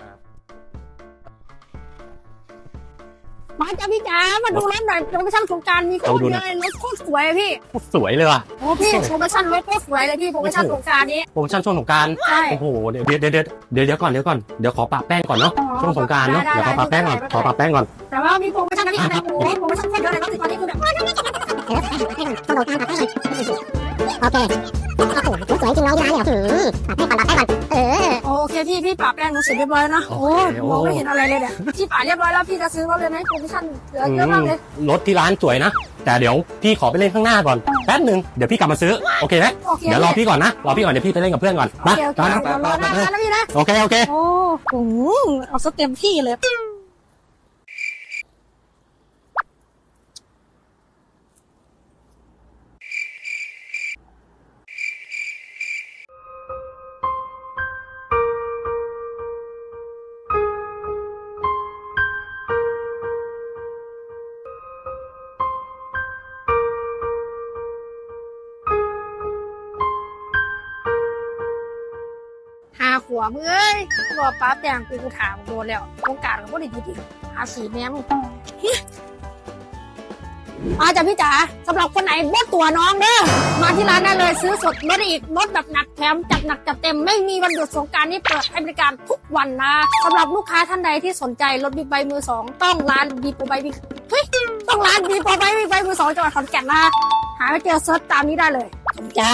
มามาจ้าพี่จ๋ามาดูรถหน่อยโปรโมชั่นสงกรารมีโคตรเยอะเลยรถโคตรสวยอะพี่สวยเลยว่ะโอ้พี่โปรโมชั่นรถโคตรสวยเลยพี่โปรโมชั่นสงกรารนี้ โปรโมชั่นช่วงสงกรารใช่ โอ้โหเดี๋ยวเดี๋ยวเดี๋ยวเดี๋ยวเดี๋ยวก่อนเดี๋ยวก่อนเดี๋ยวขอปะแป้งก่อนเนาะช่วงสงกรารเนาะได้เดี๋ยวขอได้ปะแป้งก่อนได้ ขอปะแป้งก่อนแต่ว่ามีโปรโมชั่นนะพี่แต่โอ้โหโปรโมชั่นโคตรเยอะเลยรถติดตอนนี้คือแบบโอเคโอ้โหสวยจริงน้องที่ร้านเนี่ยหืมปรับให้ก่อนปรับให้ก่อนเออโอเค พี่พี่ปรับแป้งหนูเสร็จเรียบร้อยแล้วนะโอ้ยมองไม่เห็นอะไรเลยเนี่ยพี่ป่าเรียบร้อยแล้วพี่จะซื้อรถเลยไหมโปรโมชั่นเหลือเยอะมากเลยรถที่ร้านสวยนะ แต่เดี๋ยวพี่ขอไปเล่นข้างหน้าก่อนแป๊บหนึ่งเดี๋ยวพี่กลับมาซื้อโอเคไหมโอเคเดี๋ยวรอพี่ก่อนนะรอพี่ก่อนเดี๋ยวพี่ไปเล่นกับเพื่อนก่อนโอมาเคโอเคมาเดี๋ยวรอหน้าร้านนะพี่นะโอเคโอเค โอ้โหเอาซะเต็มที่เลย ขวบเอ้ยบอกป้าแต่งกูกูถามโดนแล้วโอกาสของพวกเด็กจริงๆหาสีแม่มึงอาจ้ะพี่จ๋าสำหรับคนไหนบดตัวน้องเด้อมาที่ร้านได้เลยซื้อสดลดอีกลดแบบหนักแถมจัดหนักจัดเต็มไม่มีวันหยุดสงการนี่เปิดให้บริการทุกวันนะสำหรับลูกค้าท่านใดที่สนใจรถบิ๊กไบค์มือสองต้องร้านบีโปรไบค์บิ๊กเฮ้ยต้องร้านบีโปรไบค์บิ๊กไบค์มือสองจังหวัดขอนแก่นนะหาไม่เจอเซิร์ชตามนี้ได้เลยขอบคุณจ้า